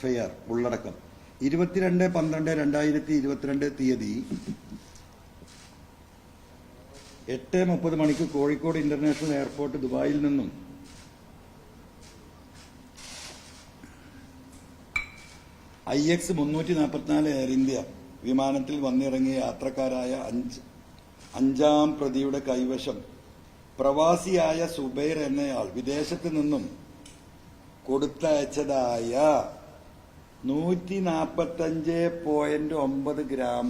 FIR ഉള്ളടക്കം. ഇരുപത്തിരണ്ട് പന്ത്രണ്ട് രണ്ടായിരത്തി ഇരുപത്തിരണ്ട് തീയതി എട്ട് മുപ്പത് മണിക്ക് കോഴിക്കോട് ഇന്റർനാഷണൽ എയർപോർട്ട് ദുബായിൽ നിന്നും ഐ എക്സ് മുന്നൂറ്റി നാൽപ്പത്തിനാല് എയർ ഇന്ത്യ വിമാനത്തിൽ വന്നിറങ്ങിയ യാത്രക്കാരായ അഞ്ച് അഞ്ചാം പ്രതിയുടെ കൈവശം പ്രവാസിയായ സുബൈർ എന്നയാൾ വിദേശത്ത് നിന്നും കൊടുത്തയച്ചതായ നൂറ്റി നാൽപ്പത്തഞ്ച് പോയിന്റ് ഒമ്പത് ഗ്രാം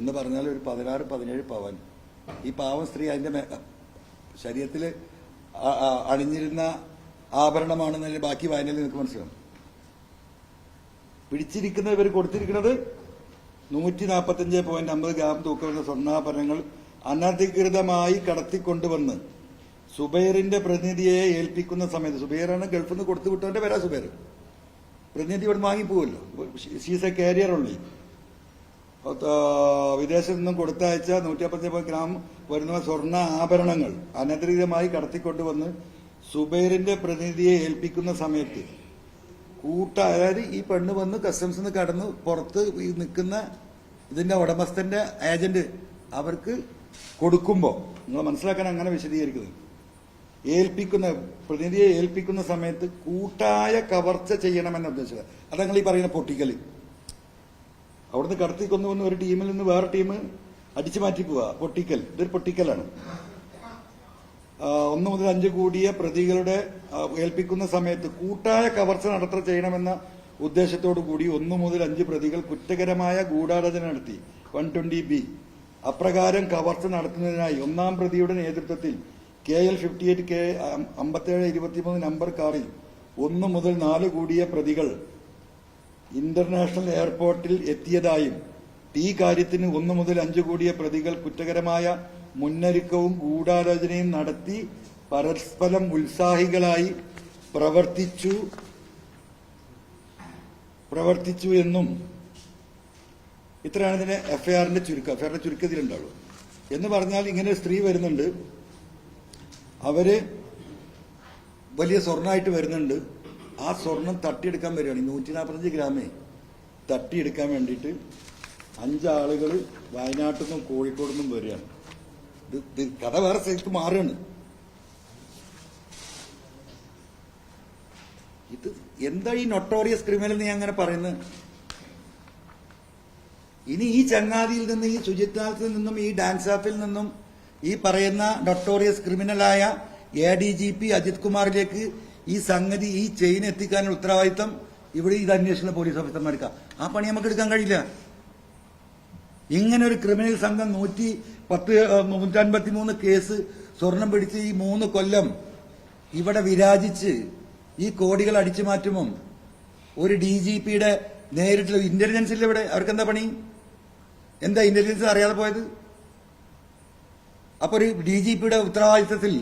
എന്ന് പറഞ്ഞാൽ ഒരു പതിനാറ് പതിനേഴ് പവൻ. ഈ പാവം സ്ത്രീ അതിന്റെ ശരീരത്തിൽ അണിഞ്ഞിരുന്ന ആഭരണമാണെന്ന് ബാക്കി വായനയിൽ നിങ്ങൾക്ക് മനസ്സിലാവും. പിടിച്ചിരിക്കുന്ന ഇവർ കൊടുത്തിരിക്കുന്നത് നൂറ്റി നാൽപ്പത്തഞ്ച് പോയിന്റ് അമ്പത് ഗ്രാം തൂക്കമുള്ള സ്വർണാഭരണങ്ങൾ അനധികൃതമായി കടത്തിക്കൊണ്ടുവന്ന് സുബൈറിന്റെ പ്രതിനിധിയെ ഏൽപ്പിക്കുന്ന സമയത്ത് സുബൈറാണ് ഗൾഫിൽ നിന്ന് കൊടുത്തു വിട്ടവന്റെ പേരാ സുബൈർ. പ്രതിനിധി ഇവിടെ വാങ്ങിപ്പോകുമല്ലോ. ഷീസ് എ കാരിയർ ഉള്ളി വിദേശത്ത് നിന്നും കൊടുത്തയച്ച നൂറ്റി അമ്പത്തി ഗ്രാം വരുന്ന സ്വർണ ആഭരണങ്ങൾ അനധികൃതമായി കടത്തിക്കൊണ്ടുവന്ന് സുബൈറിന്റെ പ്രതിനിധിയെ ഏൽപ്പിക്കുന്ന സമയത്ത് കൂട്ട അതായത് ഈ പെണ്ണ് വന്ന് കസ്റ്റംസിൽ നിന്ന് കടന്ന് പുറത്ത് നിൽക്കുന്ന ഇതിന്റെ ഉടമസ്ഥന്റെ ഏജന്റ് അവർക്ക് കൊടുക്കുമ്പോൾ നിങ്ങൾ മനസ്സിലാക്കാൻ അങ്ങനെ വിശദീകരിക്കുന്നത്. ഏൽപ്പിക്കുന്ന പ്രതിനിധിയെ ഏൽപ്പിക്കുന്ന സമയത്ത് കൂട്ടായ കവർച്ച ചെയ്യണമെന്ന ഉദ്ദേശിച്ചത്. അതങ്ങൾ ഈ പറയുന്ന പൊട്ടിക്കൽ. അവിടുന്ന് കടത്തി കൊണ്ടുവന്ന് ഒരു ടീമിൽ നിന്ന് വേറെ ടീം അടിച്ചു മാറ്റി പോവുക പൊട്ടിക്കൽ. ഇതൊരു പൊട്ടിക്കലാണ്. ഒന്ന് മുതൽ അഞ്ച് കൂടിയ പ്രതികളുടെ ഏൽപ്പിക്കുന്ന സമയത്ത് കൂട്ടായ കവർച്ച നടത്ത ചെയ്യണമെന്ന ഉദ്ദേശത്തോടു കൂടി ഒന്നു മുതൽ അഞ്ച് പ്രതികൾ കുറ്റകരമായ ഗൂഢാലോചന നടത്തി. One twenty B. അപ്രകാരം കവർച്ച നടത്തുന്നതിനായി ഒന്നാം പ്രതിയുടെ നേതൃത്വത്തിൽ K L fifty eight K അമ്പത്തേഴ് ഇരുപത്തിമൂന്ന് നമ്പർ കാറിൽ ഒന്ന് മുതൽ നാല് കൂടിയ പ്രതികൾ ഇന്റർനാഷണൽ എയർപോർട്ടിൽ എത്തിയതായും ഈ കാര്യത്തിന് ഒന്ന് മുതൽ അഞ്ച് കൂടിയ പ്രതികൾ കുറ്റകരമായ മുന്നൊരുക്കവും ഗൂഢാലോചനയും നടത്തി പരസ്പരം ഉത്സാഹികളായി പ്രവർത്തിച്ചു പ്രവർത്തിച്ചു എന്നും ഇത്രയാണ് ഇതിന്റെ എഫ്ഐആറിന്റെ ചുരുക്കം. എഫ്ഐആറിന്റെ ചുരുക്കത്തിലുണ്ടാവുള്ളൂ. എന്ന് പറഞ്ഞാൽ ഇങ്ങനെ സ്ത്രീ വരുന്നുണ്ട്. അവർ വലിയ സ്വർണമായിട്ട് വരുന്നുണ്ട്. ആ സ്വർണം തട്ടിയെടുക്കാൻ വരികയാണ്. നൂറ്റി നാൽപ്പത്തഞ്ച് ഗ്രാമേ തട്ടിയെടുക്കാൻ വേണ്ടിയിട്ട് അഞ്ചാളുകൾ വയനാട്ടിൽ നിന്നും കോഴിക്കോട് നിന്നും വരികയാണ്. ഇത് കഥ വേറെ സ്ഥലത്ത് മാറുകയാണ്. ഇത് എന്താ ഈ നൊട്ടോറിയസ് ക്രിമിനൽ നീ അങ്ങനെ പറയുന്നത്? ഇനി ഈ ചങ്ങാതിയിൽ നിന്ന് ഈ ശുചിത്വത്തിൽ നിന്നും ഈ ഡാൻസ് ആപ്പിൽ നിന്നും ഈ പറയുന്ന notorious ക്രിമിനലായ A D G P Ajith കുമാറിലേക്ക് ഈ സംഗതി ഈ ചെയിൻ എത്തിക്കാനുള്ള ഉത്തരവാദിത്തം ഇവിടെ ഇത് അന്വേഷണ പോലീസ് ഓഫീസർമാർക്ക് ആ പണി നമുക്ക് എടുക്കാൻ കഴിയില്ല. ഇങ്ങനെ ഒരു ക്രിമിനൽ സംഘം നൂറ്റി പത്ത് നൂറ്റൻപത്തി കേസ് സ്വർണം പിടിച്ച് ഈ മൂന്ന് കൊല്ലം ഇവിടെ വിരാജിച്ച് ഈ കോടികൾ അടിച്ചു മാറ്റുമ്പോൾ ഒരു ഡി ജി പിയുടെ നേരിട്ടുള്ള ഇന്റലിജൻസ് ഇല്ല ഇവിടെ അവർക്ക് എന്താ പണി? എന്താ ഇന്റലിജൻസ് അറിയാതെ പോയത്? അപ്പൊ ഒരു ഡി ജി പിയുടെ ഉത്തരവാദിത്തത്തിൽ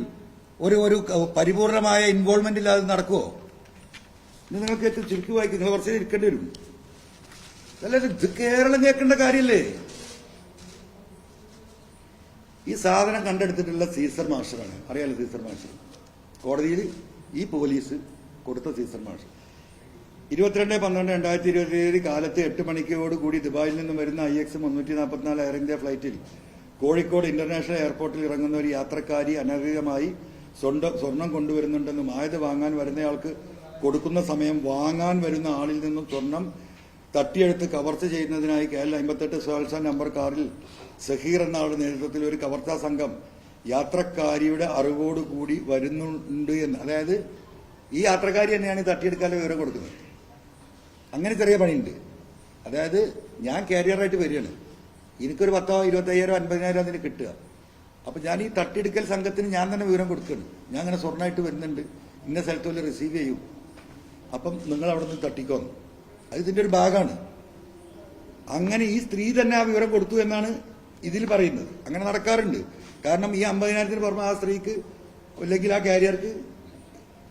ഒരു ഒരു പരിപൂർണമായ ഇൻവോൾവ്മെന്റ് ഇല്ലാതെ നടക്കുമോ നിങ്ങൾക്ക് ഏറ്റവും ചുരുക്കി വായിക്കും. നിങ്ങൾ കുറച്ച് ഇരിക്കേണ്ടി വരും. അല്ല ഇത് കേരളം കേൾക്കേണ്ട കാര്യമല്ലേ ഈ സാധനം കണ്ടെടുത്തിട്ടുള്ള സീസർ മാഷറാണ്. അറിയാലോ സീസർ മാഷർ കോടതിയിൽ ഈ പോലീസ് കൊടുത്ത സീസർ മാഷർ ഇരുപത്തിരണ്ട് പന്ത്രണ്ട് രണ്ടായിരത്തി ഇരുപത്തി ഏഴ് കാലത്ത് എട്ട് മണിക്കോട് കൂടി ദുബായിൽ നിന്നും വരുന്ന ഐ എക്സ് മുന്നൂറ്റി നാൽപ്പത്തിനാല് എയർ ഇന്ത്യ ഫ്ലൈറ്റിൽ കോഴിക്കോട് ഇന്റർനാഷണൽ എയർപോർട്ടിൽ ഇറങ്ങുന്ന ഒരു യാത്രക്കാരി അനധികൃതമായി സ്വന്തം സ്വർണം കൊണ്ടുവരുന്നുണ്ടെന്നും ആയത് വാങ്ങാൻ വരുന്നയാൾക്ക് കൊടുക്കുന്ന സമയം വാങ്ങാൻ വരുന്ന ആളിൽ നിന്നും സ്വർണം തട്ടിയെടുത്ത് കവർച്ച ചെയ്യുന്നതിനായി കെ എൽ അമ്പത്തെട്ട് സോൾസ നമ്പർ കാറിൽ സഹീർ എന്ന ആളുടെ നേതൃത്വത്തിൽ ഒരു കവർച്ചാ സംഘം യാത്രക്കാരിയുടെ അറിവോടുകൂടി വരുന്നുണ്ട് എന്ന്. അതായത് ഈ യാത്രക്കാരി തന്നെയാണ് ഈ തട്ടിയെടുക്കാനുള്ള വിവരം കൊടുക്കുന്നത്. അങ്ങനെ ചെറിയ പണിയുണ്ട്. അതായത് ഞാൻ കാരിയറായിട്ട് വരികയാണ്. എനിക്കൊരു പത്തോ ഇരുപത്തയ്യായിരോ അൻപതിനായിരോ അതിന് കിട്ടുക. അപ്പൊ ഞാൻ ഈ തട്ടിയെടുക്കൽ സംഘത്തിന് ഞാൻ തന്നെ വിവരം കൊടുക്കുകയാണ് ഞാൻ അങ്ങനെ സ്വർണമായിട്ട് വരുന്നുണ്ട്. ഇന്ന സ്ഥലത്ത് വല്ല റിസീവ് ചെയ്യും. അപ്പം നിങ്ങൾ അവിടെ നിന്ന് തട്ടിക്കോന്ന്. അത് ഇതിന്റെ ഒരു ഭാഗമാണ്. അങ്ങനെ ഈ സ്ത്രീ തന്നെ ആ വിവരം കൊടുത്തു എന്നാണ് ഇതിൽ പറയുന്നത്. അങ്ങനെ നടക്കാറുണ്ട്. കാരണം ഈ അമ്പതിനായിരത്തിന് പുറമെ ആ സ്ത്രീക്ക് അല്ലെങ്കിൽ ആ കാരിയർക്ക്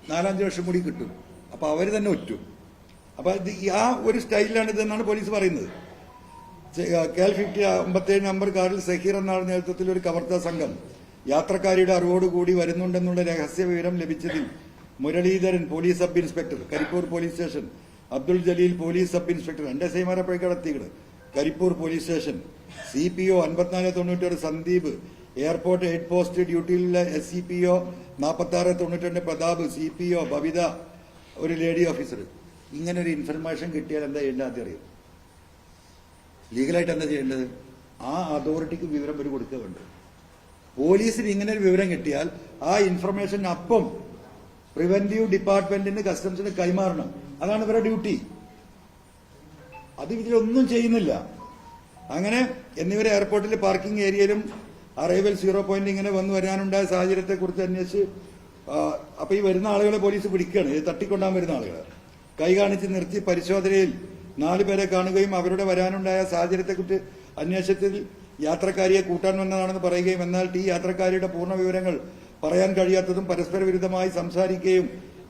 നാലഞ്ച് വർഷം കൂടി കിട്ടും. അപ്പൊ അവർ തന്നെ ഒറ്റും. അപ്പൊ ഇത് ആ ഒരു സ്റ്റൈലിലാണ് ഇതെന്നാണ് പോലീസ് പറയുന്നത്. കെൽ ഫിഫ്റ്റി അമ്പത്തേഴ് നമ്പർ കാറിൽ സഹീർ എന്നാണ് നേതൃത്വത്തിൽ ഒരു കവർത്താ സംഘം. യാത്രക്കാരിയുടെ അറിവോടുകൂടി വരുന്നുണ്ടെന്നുള്ള രഹസ്യ വിവരം ലഭിച്ചതിൽ Muraleedharan police sub inspector Karipur police station Abdul Jaleel police sub inspector എന്റെ സൈമാരപ്പോഴേക്കാണ് എത്തിയത് Karipur police station C P O അൻപത്തിനാല് തൊണ്ണൂറ്റാറ് സന്ദീപ് എയർപോർട്ട് ഹെഡ് പോസ്റ്റ് ഡ്യൂട്ടിയിലുള്ള എസ് സി പി ഒ നാൽപ്പത്തി ആറ് തൊണ്ണൂറ്റി Prathap C P O Babitha ഒരു ലേഡി ഓഫീസർ. ഇങ്ങനെ ഒരു ഇൻഫർമേഷൻ കിട്ടിയാൽ എന്താ ആദ്യം അറിയും. ലീഗലായിട്ട് എന്താ ചെയ്യേണ്ടത്? ആ അതോറിറ്റിക്ക് വിവരം ഒരു കൊടുക്കുക വേണ്ടത് പോലീസിന് ഇങ്ങനെ ഒരു വിവരം കിട്ടിയാൽ ആ ഇൻഫർമേഷൻ അപ്പം പ്രിവന്റീവ് ഡിപ്പാർട്ട്മെന്റിന് കസ്റ്റംസിന് കൈമാറണം. അതാണ് ഇവരുടെ ഡ്യൂട്ടി അത് ഇതിലൊന്നും ചെയ്യുന്നില്ല. അങ്ങനെ എന്നിവരെ എയർപോർട്ടിൽ പാർക്കിംഗ് ഏരിയയിലും അറൈവൽ സീറോ പോയിന്റ് ഇങ്ങനെ വന്നു വരാനുണ്ടായ സാഹചര്യത്തെ കുറിച്ച് അന്വേഷിച്ച് അപ്പൊ ഈ വരുന്ന ആളുകളെ പോലീസ് പിടിക്കുകയാണ്. തട്ടിക്കൊണ്ടാൻ വരുന്ന ആളുകളെ. കൈ കാണിച്ച് നിർത്തി പരിശോധനയിൽ നാലു പേരെ കാണുകയും അവരുടെ വരാനുണ്ടായ സാഹചര്യത്തെക്കുറിച്ച് അന്വേഷണത്തിൽ യാത്രക്കാരിയെ കൂട്ടാൻ വന്നതാണെന്ന് പറയുകയും എന്നാൽ ടി യാത്രക്കാരിയുടെ പൂർണ വിവരങ്ങൾ പറയാൻ കഴിയാത്തതും പരസ്പര വിരുദ്ധമായി സംസാരിക്കുകയും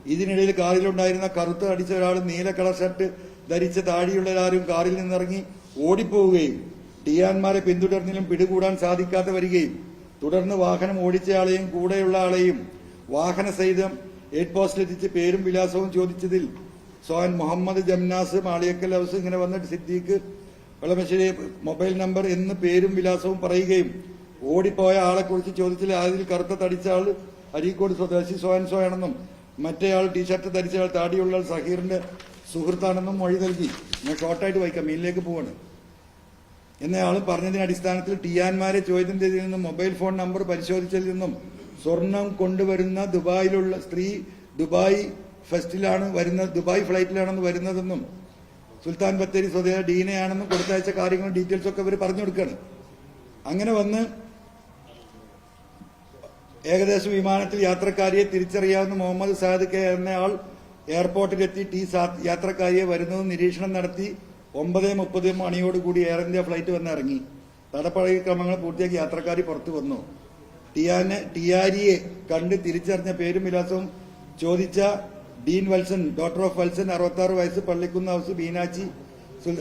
ഇതിനിടയിൽ കാറിലുണ്ടായിരുന്ന കറുത്ത് അടിച്ച ഒരാളും നീല കളർ ഷർട്ട് ധരിച്ച താടിയുള്ള ഒരാരും കാറിൽ നിന്നിറങ്ങി ഓടിപ്പോവുകയും ടിയാന്മാരെ പിന്തുടർന്നിലും പിടികൂടാൻ സാധിക്കാതെ വരികയും തുടർന്ന് വാഹനം ഓടിച്ചയാളെയും കൂടെയുള്ള ആളെയും വാഹന സഹിതം എയ്റ്റ് പോസ്റ്റിലെത്തിച്ച് പേരും വിലാസവും ചോദിച്ചതിൽ സോൻ മുഹമ്മദ് ജംനാസ് മാളിയക്കൽ ഹൗസ് ഇങ്ങനെ വന്നിട്ട് സിദ്ദീഖ് വെള്ളമശ്ശേരി മൊബൈൽ നമ്പർ എന്ന് പേരും വിലാസവും പറയുകയും ഓടിപ്പോയ ആളെ ആളെക്കുറിച്ച് ചോദിച്ചാൽ അതിൽ കറുത്ത തടിച്ച ആൾ അരീക്കോട് സ്വദേശി സോൻ സോയാണെന്നും മറ്റേയാൾ ടീഷർട്ട് ധരിച്ച ആൾ താടിയുള്ള ആൾ സഹീറിന്റെ സുഹൃത്താണെന്നും മൊഴി നൽകി. ഞാൻ ഷോർട്ടായിട്ട് വായിക്കാം. മീനിലേക്ക് പോവാണ്. എന്നയാളും പറഞ്ഞതിന്റെ അടിസ്ഥാനത്തിൽ ടിയാൻമാരെ ചോദ്യം ചെയ്തതിൽ നിന്നും മൊബൈൽ ഫോൺ നമ്പർ പരിശോധിച്ചതിൽ നിന്നും സ്വർണം കൊണ്ടുവരുന്ന ദുബായിലുള്ള സ്ത്രീ ദുബായ് ഫെസ്റ്റിലാണ് വരുന്നത് ദുബായ് ഫ്ലൈറ്റിലാണെന്ന് വരുന്നതെന്നും സുൽത്താൻ ബത്തേരി സ്വദേശ ഡീനയാണെന്നും കൊടുത്തയച്ച കാര്യങ്ങളും ഡീറ്റെയിൽസ് ഒക്കെ ഇവർ പറഞ്ഞു കൊടുക്കുകയാണ് അങ്ങനെ വന്ന് ഏകദേശം വിമാനത്തിൽ യാത്രക്കാരിയെ തിരിച്ചറിയാവുന്ന മുഹമ്മദ് സാദ് കെ എന്നയാൾ എയർപോർട്ടിലെത്തി ടി യാത്രക്കാരിയെ വരുന്നത് നിരീക്ഷണം നടത്തി ഒമ്പത് മുപ്പത് മണിയോടുകൂടി എയർ ഇന്ത്യ ഫ്ലൈറ്റ് വന്ന് ഇറങ്ങി തടപ്പഴകി ക്രമങ്ങൾ പൂർത്തിയാക്കി യാത്രക്കാരി പുറത്തു വന്നു. ടിയാനെ ടിയാരിയെ കണ്ട് തിരിച്ചറിഞ്ഞ പേരും വിലാസവും ചോദിച്ച Dean Valsan doctor of Valsan അറുപത്തി ആറ് വയസ്സ് പള്ളിക്കുന്ന് ഹൗസ് ബീനാച്ചി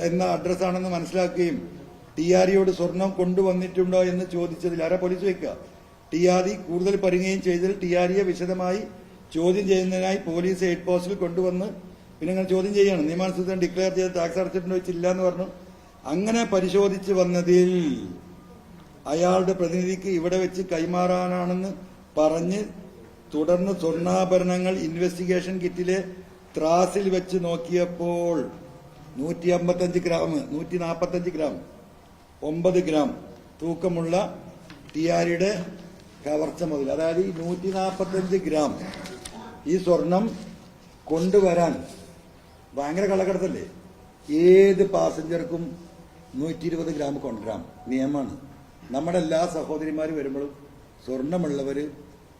എന്ന അഡ്രസ്സാണെന്ന് മനസ്സിലാക്കുകയും ടി ടിയാരിയോട് സ്വർണം കൊണ്ടുവന്നിട്ടുണ്ടോ എന്ന് ചോദിച്ചതിൽ ആരാ പോലീസ് ടി ടിയാരി കൂടുതൽ പറയുകയും ചെയ്തതിൽ ടിയാരിയെ വിശദമായി ചോദ്യം ചെയ്യുന്നതിനായി പോലീസ് ഹെഡ് പോസ്റ്റിൽ കൊണ്ടുവന്ന് പിന്നെ അങ്ങനെ ചോദ്യം ചെയ്യണം. നിയമാനുസൃതം ഡിക്ലെയർ ചെയ്ത് ടാക്സ് അടച്ചിട്ടുണ്ടോ വെച്ചില്ല എന്ന് പറഞ്ഞു. അങ്ങനെ പരിശോധിച്ച് വന്നതിൽ അയാളുടെ പ്രതിനിധിക്ക് ഇവിടെ വെച്ച് കൈമാറാനാണെന്ന് പറഞ്ഞ് തുടർന്ന് സ്വർണാഭരണങ്ങൾ ഇൻവെസ്റ്റിഗേഷൻ കിറ്റിലെ ത്രാസിൽ വെച്ച് നോക്കിയപ്പോൾ നൂറ്റി അമ്പത്തഞ്ച് ഗ്രാം നൂറ്റി നാൽപ്പത്തഞ്ച് ഗ്രാം ഒമ്പത് ഗ്രാം തൂക്കമുള്ള ടിയാരിയുടെ കവർച്ച മുതൽ അതായത് ഈ നൂറ്റി നാൽപ്പത്തഞ്ച് ഗ്രാം ഈ സ്വർണം കൊണ്ടുവരാൻ ഭയങ്കര കള്ളക്കടത്തല്ലേ? ഏത് പാസഞ്ചർക്കും നൂറ്റി ഇരുപത് ഗ്രാം കൊണ്ടുവരാം നിയമമാണ്. നമ്മുടെ എല്ലാ സഹോദരിമാരും വരുമ്പോഴും സ്വർണമുള്ളവർ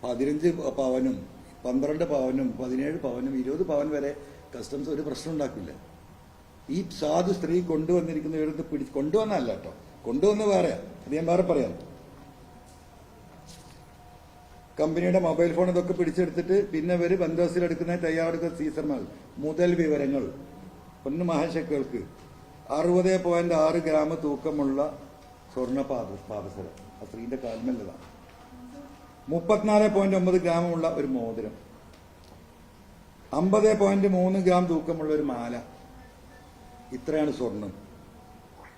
പതിനഞ്ച് പവനും പന്ത്രണ്ട് പവനും പതിനേഴ് പവനും ഇരുപത് പവൻ വരെ കസ്റ്റംസ് ഒരു പ്രശ്നം ഉണ്ടാക്കില്ല. ഈ സാധു സ്ത്രീ കൊണ്ടുവന്നിരിക്കുന്ന ഇവിടുത്തെ പിടി കൊണ്ടുവന്നല്ല കേട്ടോ. കൊണ്ടുവന്ന് വേറെ. അത് ഞാൻ വേറെ പറയാം. കമ്പനിയുടെ മൊബൈൽ ഫോൺ ഇതൊക്കെ പിടിച്ചെടുത്തിട്ട് പിന്നെ ഇവർ ബന്ധോസിലെടുക്കുന്ന തയ്യാറെടുക്കുന്ന സീസർമാർ. മുതൽ വിവരങ്ങൾ. ഒന്ന് മഹാശക്തികൾക്ക് അറുപത് പോയിന്റ് ആറ് ഗ്രാം തൂക്കമുള്ള സ്വർണ പാദ പാദസരം. ആ സ്ത്രീന്റെ കാൽമല്ലതാണ് മുപ്പത്തിനാല് പോയിന്റ് ഒമ്പത് ഗ്രാമുള്ള ഒരു മോതിരം. അമ്പത് പോയിന്റ് മൂന്ന് ഗ്രാം തൂക്കമുള്ള ഒരു മാല. ഇത്രയാണ് സ്വർണം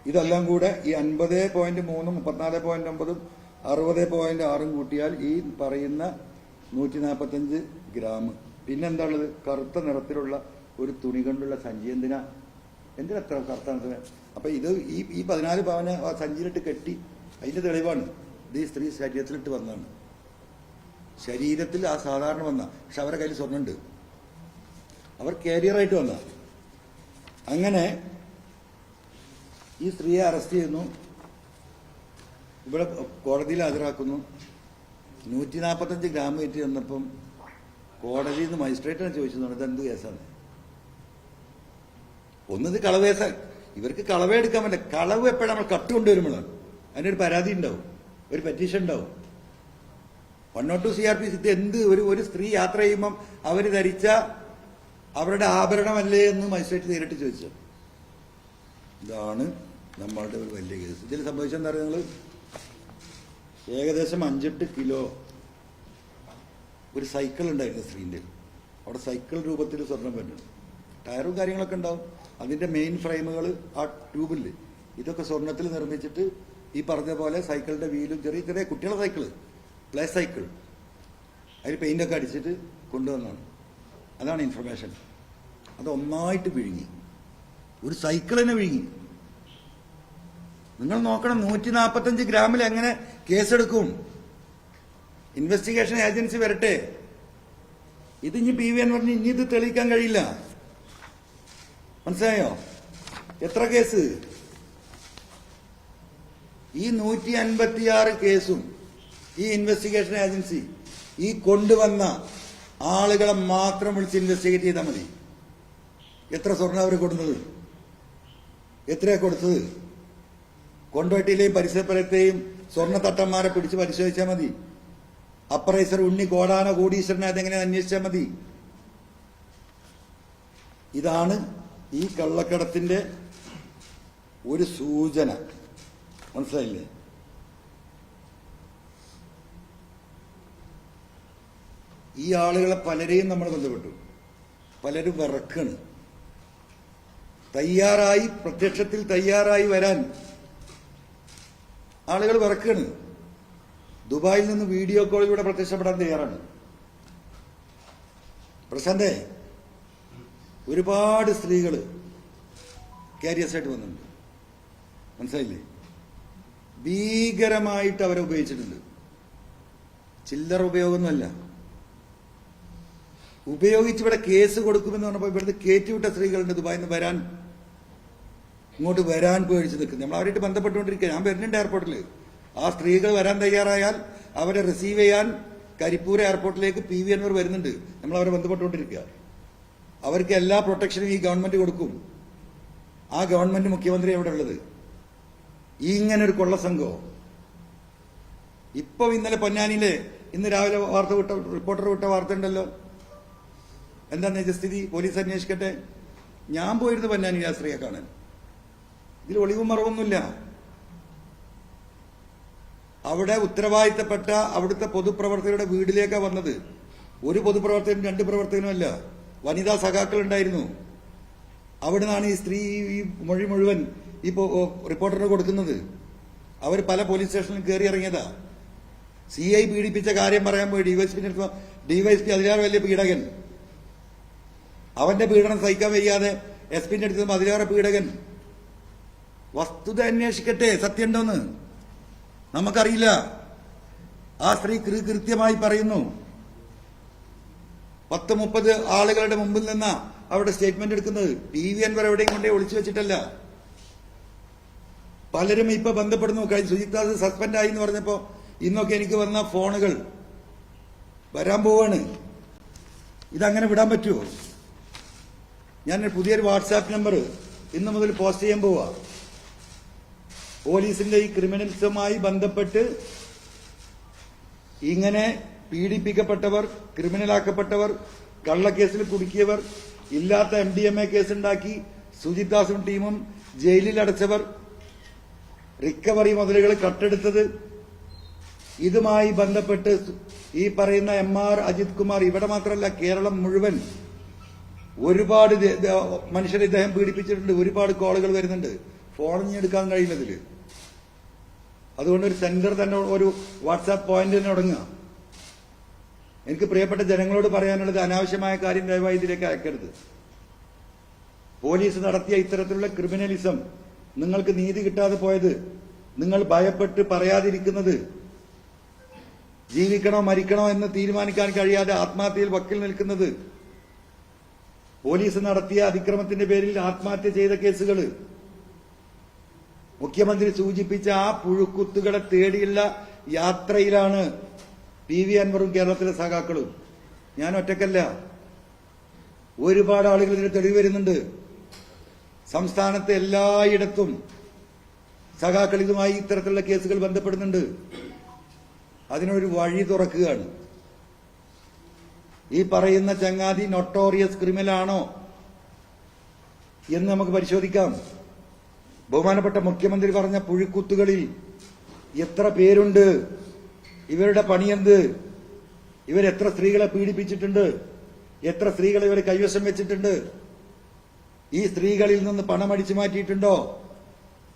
ഇതെല്ലാം കൂടെ ഈ അൻപത് പോയിന്റ് മൂന്നും മുപ്പത്തിനാല് പോയിന്റ് ഒമ്പതും അറുപത് പോയിന്റ് ആറും കൂട്ടിയാൽ ഈ പറയുന്ന നൂറ്റി നാൽപ്പത്തഞ്ച് ഗ്രാം. പിന്നെന്താ ഉള്ളത് കറുത്ത നിറത്തിലുള്ള ഒരു തുണി കൊണ്ടുള്ള സഞ്ചി എന്തിനാ? എന്തിനാ എത്ര കറുത്ത നിറത്തിന് അപ്പൊ ഇത് ഈ ഈ പതിനാല് പവന് സഞ്ചിയിലിട്ട് കെട്ടി അതിന്റെ തെളിവാണ്. ഇത് ഈ സ്ത്രീ ശരീരത്തിലിട്ട് വന്നതാണ്. ശരീരത്തിൽ ആ സാധാരണ വന്ന പക്ഷെ അവരുടെ കയ്യിൽ സ്വർണുണ്ട് അവർ കാരിയറായിട്ട് വന്ന. അങ്ങനെ ഈ സ്ത്രീയെ അറസ്റ്റ് ചെയ്യുന്നു. ഇവിടെ കോടതിയിൽ ഹാജരാക്കുന്നു. നൂറ്റി നാൽപ്പത്തഞ്ച് ഗ്രാം വെയിറ്റ് ചെന്നപ്പം കോടതിയിൽ നിന്ന് മജിസ്ട്രേറ്റാണ് ചോദിച്ചത് ഇത് എന്ത് കേസാണ്? ഒന്നത് കളവേസ ഇവർക്ക് കളവേ എടുക്കാൻ പറ്റില്ല. കളവ് എപ്പോഴാണ് നമ്മൾ കട്ട് കൊണ്ടുവരുമ്പോഴാണ് അതിനൊരു പരാതി ഉണ്ടാവും. ഒരു പെറ്റീഷൻ ഉണ്ടാവും. One nought two C R P ഇത് എന്ത് ഒരു ഒരു സ്ത്രീ യാത്ര ചെയ്യുമ്പം അവർ ധരിച്ച അവരുടെ ആഭരണമല്ലേ എന്ന് മജിസ്ട്രേറ്റ് നേരിട്ട് ചോദിച്ചു. ഇതാണ് നമ്മളുടെ ഒരു വലിയ കേസ്. ഇതിൽ സംഭവിച്ചെന്താ പറയുക നിങ്ങൾ ഏകദേശം അഞ്ചെട്ട് കിലോ ഒരു സൈക്കിൾ ഉണ്ടായിരുന്നു സ്ത്രീന്റെ അവിടെ സൈക്കിൾ രൂപത്തിൽ സ്വർണം വരുന്നുണ്ട് ടയറും കാര്യങ്ങളൊക്കെ ഉണ്ടാവും. അതിന്റെ മെയിൻ ഫ്രെയിമുകൾ ആ ട്യൂബിൽ ഇതൊക്കെ സ്വർണത്തിൽ നിർമ്മിച്ചിട്ട് ഈ പറഞ്ഞ പോലെ സൈക്കിളിന്റെ വീലും ചെറിയ ചെറിയ കുട്ടികളുടെ സൈക്കിൾ. പ്ലേ സൈക്കിൾ അതിൽ പെയിന്റൊക്കെ അടിച്ചിട്ട് കൊണ്ടുവന്നാണ് അതാണ് ഇൻഫർമേഷൻ അത് ഒന്നായിട്ട് വിഴുങ്ങി. ഒരു സൈക്കിൾ തന്നെ വിഴുങ്ങി. നിങ്ങൾ നോക്കണം നൂറ്റി നാൽപ്പത്തഞ്ച് ഗ്രാമിൽ എങ്ങനെ കേസെടുക്കും? ഇൻവെസ്റ്റിഗേഷൻ ഏജൻസി വരട്ടെ. ഇത് ഇനി പി വി എന്ന് പറഞ്ഞ് ഇനി ഇത് തെളിയിക്കാൻ കഴിയില്ല. മനസ്സിലായോ? എത്ര കേസ്? ഈ നൂറ്റി അൻപത്തിയാറ് കേസും ഈ ഇൻവെസ്റ്റിഗേഷൻ ഏജൻസി ഈ കൊണ്ടുവന്ന ആളുകളെ മാത്രം വിളിച്ച് ഇൻവെസ്റ്റിഗേറ്റ് ചെയ്താൽ മതി. എത്ര സ്വർണം അവർ കൊടുത്തത്? എത്രയാ കൊടുത്തത്? കൊണ്ടോട്ടിയിലെയും പരിസരപ്പുറത്തെയും സ്വർണ തട്ടന്മാരെ പിടിച്ച് പരിശോധിച്ചാൽ മതി. അപ്രൈസർ ഉണ്ണി കോടാന കോടീശ്വരനെ അതെങ്ങനെ അന്വേഷിച്ചാൽ മതി? ഇതാണ് ഈ കള്ളക്കടത്തിന്റെ ഒരു സൂചന. മനസ്സിലായില്ലേ? ഈ ആളുകളെ പലരെയും നമ്മൾ ബന്ധപ്പെട്ടു. പലരും വിറക്കാണ്. തയ്യാറായി പ്രത്യക്ഷത്തിൽ തയ്യാറായി വരാൻ ആളുകൾ വിറക്കാണ്. ദുബായിൽ നിന്ന് വീഡിയോ കോളിലൂടെ പ്രത്യക്ഷപ്പെടാൻ തയ്യാറാണ്. പ്രശാന്തേ ഒരുപാട് സ്ത്രീകൾ കാരിയസ് ആയിട്ട് വന്നിട്ടുണ്ട്. മനസ്സിലായില്ലേ? ഭീകരമായിട്ട് അവരെ ഉപയോഗിച്ചിട്ടുണ്ട്. ചില്ലറ ഉപയോഗമൊന്നുമല്ല. ഉപയോഗിച്ച് ഇവിടെ കേസ് കൊടുക്കുമെന്ന് പറഞ്ഞപ്പോൾ ഇവിടുന്ന് കയറ്റിവിട്ട സ്ത്രീകളുണ്ട് ദുബായിൽ നിന്ന് വരാൻ. ഇങ്ങോട്ട് വരാൻ പേടിച്ച് നിൽക്കുന്നത് നമ്മൾ അവരായിട്ട് ബന്ധപ്പെട്ടുകൊണ്ടിരിക്കുക. ഞാൻ വരുന്നുണ്ട് എയർപോർട്ടിൽ ആ സ്ത്രീകൾ വരാൻ തയ്യാറായാൽ അവരെ റിസീവ് ചെയ്യാൻ കരിപ്പൂർ എയർപോർട്ടിലേക്ക് പി വി അൻവർ വരുന്നുണ്ട്. നമ്മൾ അവരെ ബന്ധപ്പെട്ടുകൊണ്ടിരിക്കുക. അവർക്ക് എല്ലാ പ്രൊട്ടക്ഷനും ഈ ഗവൺമെന്റ് കൊടുക്കും. ആ ഗവൺമെന്റ് മുഖ്യമന്ത്രി എവിടെ ഉള്ളത്. ഈ ഇങ്ങനെ ഒരു കൊള്ളസംഘോ ഇപ്പം ഇന്നലെ പൊന്നാനിയിലെ ഇന്ന് രാവിലെ വാർത്ത വിട്ട റിപ്പോർട്ടർ വിട്ട വാർത്ത ഉണ്ടല്ലോ. എന്താ നിജസ്ഥിതി പോലീസ് അന്വേഷിക്കട്ടെ. ഞാൻ പോയിരുന്നു പൊന്നാനി ആ കാണാൻ. ഇതിൽ ഒളിവും മറവൊന്നുമില്ല. അവിടെ ഉത്തരവാദിത്തപ്പെട്ട അവിടുത്തെ പൊതുപ്രവർത്തകരുടെ വീട്ടിലേക്കാണ് വന്നത്. ഒരു പൊതുപ്രവർത്തകനും രണ്ട് പ്രവർത്തകനുമല്ല വനിതാ സഖാക്കൾ ഉണ്ടായിരുന്നു. അവിടുന്നാണ് ഈ സ്ത്രീ ഈ മൊഴി മുഴുവൻ ഈ റിപ്പോർട്ടറിന് കൊടുക്കുന്നത്. അവർ പല പോലീസ് സ്റ്റേഷനിലും കയറി ഇറങ്ങിയതാ. സി ഐ പീഡിപ്പിച്ച കാര്യം പറയാൻ പോയി. ഡിവൈഎസ്പി ഡിവൈഎസ്പി അതിലേറെ വലിയ പീഡകൻ. അവന്റെ പീഡനം സഹിക്കാൻ വയ്യാതെ എസ് പിന്റെ അടുത്ത് അതിലേറെ പീഡകൻ. വസ്തുത അന്വേഷിക്കട്ടെ സത്യമുണ്ടോന്ന്? നമുക്കറിയില്ല. ആ സ്ത്രീ കൃത്യമായി പറയുന്നു. പത്ത് മുപ്പത് ആളുകളുടെ മുമ്പിൽ നിന്നാ അവിടെ സ്റ്റേറ്റ്മെന്റ് എടുക്കുന്നത്. ടി വി അൻവർ എവിടെയും കൊണ്ടേ ഒളിച്ചു വെച്ചിട്ടല്ല. പലരും ഇപ്പൊ ബന്ധപ്പെടുന്നു. കഴിഞ്ഞ സുജിത് സസ്പെൻഡ് ആയി എന്ന് പറഞ്ഞപ്പോ ഇന്നൊക്കെ എനിക്ക് വന്ന ഫോണുകൾ വരാൻ പോവാണ്. ഇതങ്ങനെ വിടാൻ പറ്റുമോ ഞാൻ പുതിയൊരു വാട്സാപ്പ് നമ്പർ ഇന്ന് മുതൽ പോസ്റ്റ് ചെയ്യാൻ പോവാ. പോലീസിന്റെ ഈ ക്രിമിനൽസുമായി ബന്ധപ്പെട്ട് ഇങ്ങനെ പീഡിപ്പിക്കപ്പെട്ടവർ ക്രിമിനലാക്കപ്പെട്ടവർ കള്ളക്കേസിൽ കുടുക്കിയവർ ഇല്ലാത്ത എം ഡി എം എ കേസുണ്ടാക്കി സുജിത് ദാസും ടീമും ജയിലിൽ അടച്ചവർ റിക്കവറി മുതലുകൾ കട്ടെടുത്തത്. ഇതുമായി ബന്ധപ്പെട്ട് ഈ പറയുന്ന എം ആർ അജിത് കുമാർ ഇവിടെ മാത്രമല്ല കേരളം മുഴുവൻ ഒരുപാട് മനുഷ്യരെ ഇദ്ദേഹം പീഡിപ്പിച്ചിട്ടുണ്ട്. ഒരുപാട് കോളുകൾ വരുന്നുണ്ട്. ഫോണിൽ കഴിയുന്നതിൽ അതുകൊണ്ട് ഒരു സെന്റർ തന്നെ ഒരു വാട്സാപ്പ് പോയിന്റ് തന്നെ തുടങ്ങുക. എനിക്ക് പ്രിയപ്പെട്ട ജനങ്ങളോട് പറയാനുള്ളത് അനാവശ്യമായ കാര്യം ദയവായി ഇതിലേക്ക് അയക്കരുത്. പോലീസ് നടത്തിയ ഇത്തരത്തിലുള്ള ക്രിമിനലിസം നിങ്ങൾക്ക് നീതി കിട്ടാതെ പോയത് നിങ്ങൾ ഭയപ്പെട്ട് പറയാതിരിക്കുന്നത് ജീവിക്കണോ മരിക്കണോ എന്ന് തീരുമാനിക്കാൻ കഴിയാതെ ആത്മഹത്യയിൽ വക്കിൽ നിൽക്കുന്നത് പോലീസ് നടത്തിയ അതിക്രമത്തിന്റെ പേരിൽ ആത്മഹത്യ ചെയ്ത കേസുകൾ മുഖ്യമന്ത്രി സൂചിപ്പിച്ച ആ പുഴുക്കുത്തുകളെ തേടിയുള്ള യാത്രയിലാണ് പി വി അൻവറും കേരളത്തിലെ സഖാക്കളും. ഞാൻ ഒറ്റക്കല്ല ഒരുപാട് ആളുകൾ ഇതിന് തെളിവ് വരുന്നുണ്ട്. സംസ്ഥാനത്തെ എല്ലായിടത്തും സഖാക്കൾ ഇതുമായി ഇത്തരത്തിലുള്ള കേസുകൾ ബന്ധപ്പെടുന്നുണ്ട്. അതിനൊരു വഴി തുറക്കുകയാണ്. ഈ പറയുന്ന ചങ്ങാതി നൊട്ടോറിയസ് ക്രിമിനലാണോ എന്ന് നമുക്ക് പരിശോധിക്കാം. ബഹുമാനപ്പെട്ട മുഖ്യമന്ത്രി പറഞ്ഞ പുഴുക്കുത്തുകളിൽ എത്ര പേരുണ്ട്? ഇവരുടെ പണിയെന്ത് ഇവരെത്ര സ്ത്രീകളെ പീഡിപ്പിച്ചിട്ടുണ്ട്? എത്ര സ്ത്രീകളെ ഇവർ കൈവശം വെച്ചിട്ടുണ്ട്? ഈ സ്ത്രീകളിൽ നിന്ന് പണം അടിച്ചു മാറ്റിയിട്ടുണ്ടോ?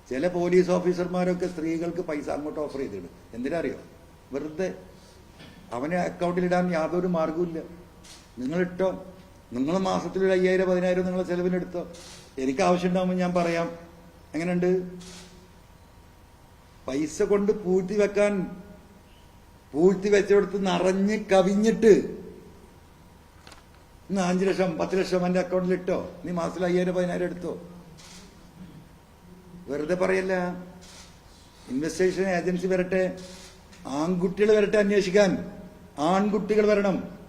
ചില പോലീസ് ഓഫീസർമാരൊക്കെ സ്ത്രീകൾക്ക് പൈസ അങ്ങോട്ട് ഓഫർ ചെയ്തിട്ടുണ്ട്. എന്തിനാ അറിയോ? വെറുതെ അവനെ അക്കൗണ്ടിലിടാൻ യാതൊരു മാർഗവുമില്ല നിങ്ങളിട്ടോ നിങ്ങൾ മാസത്തിൽ ഒരു അയ്യായിരം പതിനായിരം നിങ്ങൾ ചെലവിനെടുത്തോ. എനിക്ക് ആവശ്യമുണ്ടാകുമ്പോൾ ഞാൻ പറയാം. എങ്ങനെയുണ്ട്? പൈസ കൊണ്ട് പൂഴ്ത്തി വെക്കാൻ പൂഴ്ത്തി വെച്ചെടുത്ത് നിറഞ്ഞ് കവിഞ്ഞിട്ട് ഇന്ന് അഞ്ചു ലക്ഷം പത്ത് ലക്ഷം എന്റെ അക്കൗണ്ടിൽ ഇട്ടോ. നീ മാസത്തിൽ അയ്യായിരം പതിനായിരം എടുത്തോ. വെറുതെ പറയല്ല. ഇൻവെസ്റ്റേഷൻ ഏജൻസി വരട്ടെ. ആൺകുട്ടികൾ വരട്ടെ അന്വേഷിക്കാൻ. ആൺകുട്ടികൾ വരണം.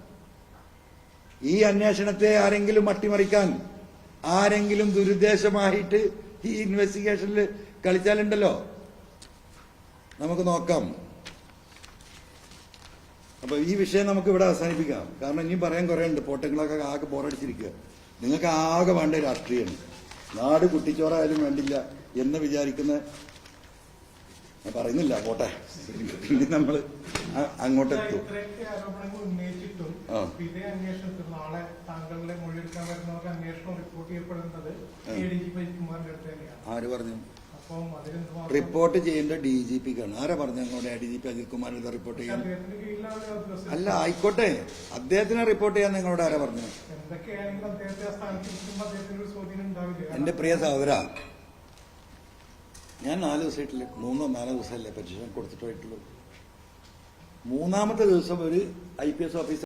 ഈ അന്വേഷണത്തെ ആരെങ്കിലും അട്ടിമറിക്കാൻ ആരെങ്കിലും ദുരുദ്ദേശമായിട്ട് ഈ ഇൻവെസ്റ്റിഗേഷനിൽ കളിച്ചാലുണ്ടല്ലോ? നമുക്ക് നോക്കാം. അപ്പൊ ഈ വിഷയം നമുക്ക് ഇവിടെ അവസാനിപ്പിക്കാം. കാരണം ഇനിയും പറയാൻ കുറെ ഉണ്ട്. പോട്ടങ്ങളൊക്കെ ആകെ ബോറടിച്ചിരിക്കുക. നിങ്ങൾക്ക് ആകെ വേണ്ട രാഷ്ട്രീയമാണ് നാട് കുട്ടിച്ചോറായാലും വേണ്ടില്ല എന്ന് വിചാരിക്കുന്ന ഞാൻ പറയുന്നില്ല പോട്ടെ. പിന്നെ നമ്മൾ അങ്ങോട്ട് എത്തും ആര് പറഞ്ഞു? റിപ്പോർട്ട് ചെയ്യേണ്ട ഡി ജി പിക്കാണ് ആരാ പറഞ്ഞു അങ്ങോട്ട് ഡി ജി പി അജിത് കുമാറിന്റെ റിപ്പോർട്ട് ചെയ്യാൻ? അല്ല ആയിക്കോട്ടെ. അദ്ദേഹത്തിനെ റിപ്പോർട്ട് ചെയ്യാൻ നിങ്ങളോട് ആരാ പറഞ്ഞു എന്റെ പ്രിയ സഹോദര ഞാൻ നാല് ദിവസമായിട്ടില്ല. മൂന്നോ നാലോ ദിവസമല്ലേ പരിശീലനം കൊടുത്തിട്ടായിട്ടുള്ളൂ മൂന്നാമത്തെ ദിവസം ഒരു ഐ പി എസ് ഓഫീസർ